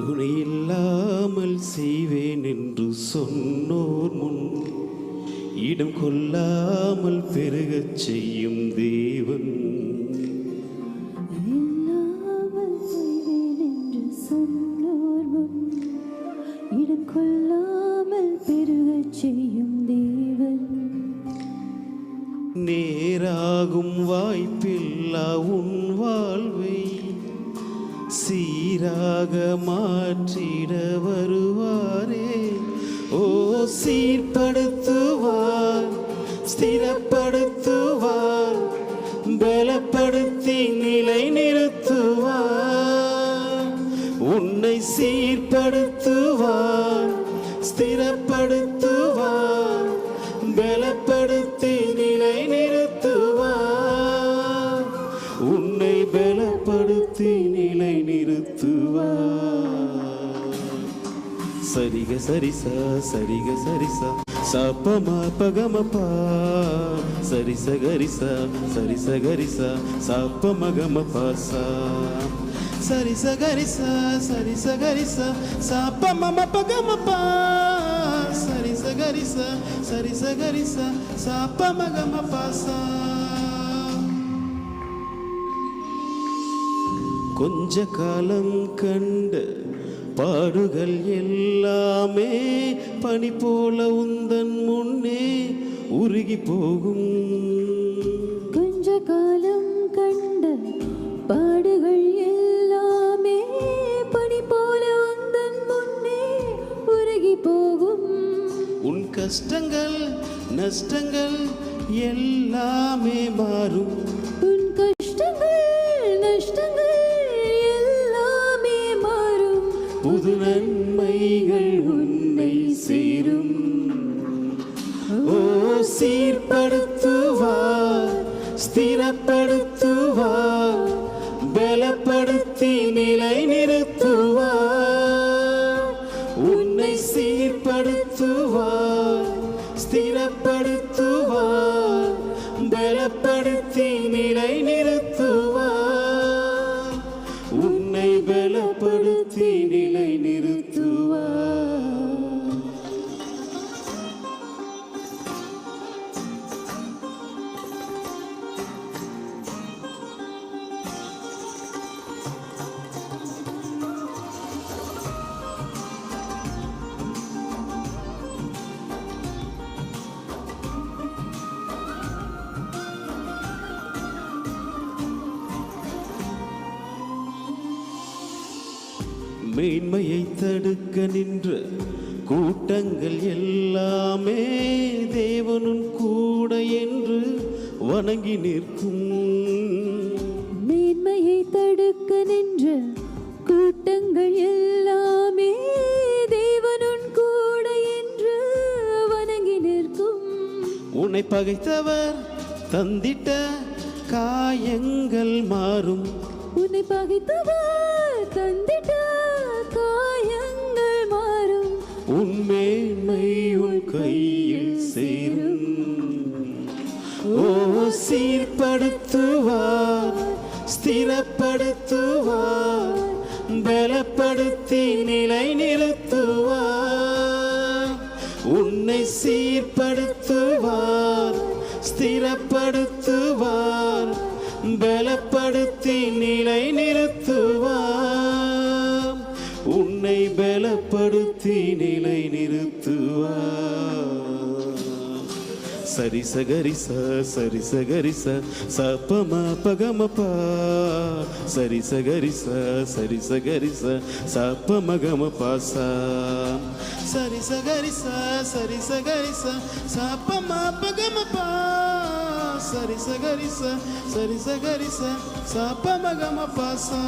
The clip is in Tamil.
உனை இல்லாமல் செய்வேன் என்று சொன்னோர் முன் இடம் கொள்ளாமல் பெருகச் செய்யும் தேவன். இல்லாமல் செய்வேன் என்று சொன்னோர் முன் இடம் கொள்ளாமல் பெருகச் செய்யும் தேவன். நேராகும் வாய்ப்பில்லா உன் வாழ்வை சீராக மாற்றிட வருவாரே. ஓ சீர்படுத்துவார் ஸ்திரப்படுத்துவார் பலப்படுத்தி நிலை நிறுத்துவார் உன்னை சீர்படுத்துவார் ஸ்திரப்படுத்துவார் பலப்படுத்தி நிலை நிறுத்துவார் உன் உன்னை பலப்படுத்தி நிலை நிறுத்துவார். சரிக சரிசா சரிக சரிசா. சப்பமா பகமப்பா. சரிச கரிசா சரிச கரிசா. சப்பமகமப்பா சா. சரிச கரிசா சரிச கரிசா. சப்பமம பகமப்பா. சரிச கரிசா சரிச கரிசா. சப்பமகமப்பா சா. கொஞ்ச காலம் கண்ட பாடுகள் எல்லாமே பனி போல உந்தன் முன்னே உருகி போகும். கொஞ்ச காலம் கண்ட பாடுகள் எல்லாமே பனி போல உந்தன் முன்னே உருகி போகும். உன் கஷ்டங்கள் நஷ்டங்கள் எல்லாமே மாறும். புது நன்மைகள் உன்னை சேரும். ஓ சீர்படுத்துவார் ஸ்திரப்படுத்துவார் பலப்படுத்தி நிலை நிறுத்துவார் உன்னை சீர்படுத்துவார் ஸ்திரப்படுத்துவார் பலப்படுத்தி நிலை நிறுத்துவார் மேன்மையை தடுக்க நின்ற கூட்டங்கள் எல்லாமே தேவனும் கூட என்று வணங்கி நிற்கும். மேன்மையை தடுக்க நின்ற கூட்டங்கள் எல்லாமே தேவனுன் கூட என்று வணங்கி நிற்கும். உன்னை பகைத்தவர் தந்திட்ட காயங்கள் மாறும். உன்னை பகைத்தவர் தந்திட்ட சீர்படுத்துவார் ஸ்திரப்படுத்துவார் பலப்படுத்தி நிலை நிறுத்துவார். உன்னை சீர்படுத்துவார் ஸ்திரப்படுத்துவார் பலப்படுத்தி நிலை நிறுத்துவார். உன்னை பலப்படுத்தி நிலை நிறுத்துவார். சரி சகரிச சரி சகரிச சப்பம பகமப்பா சரி சகரிச சரி சப்பம சப்பமகம பாசா சரி சகரிச சரி சகரிச சப்பம பகமப்பா சரி சகரிச சரி சப்பம சப்பமகம பாசா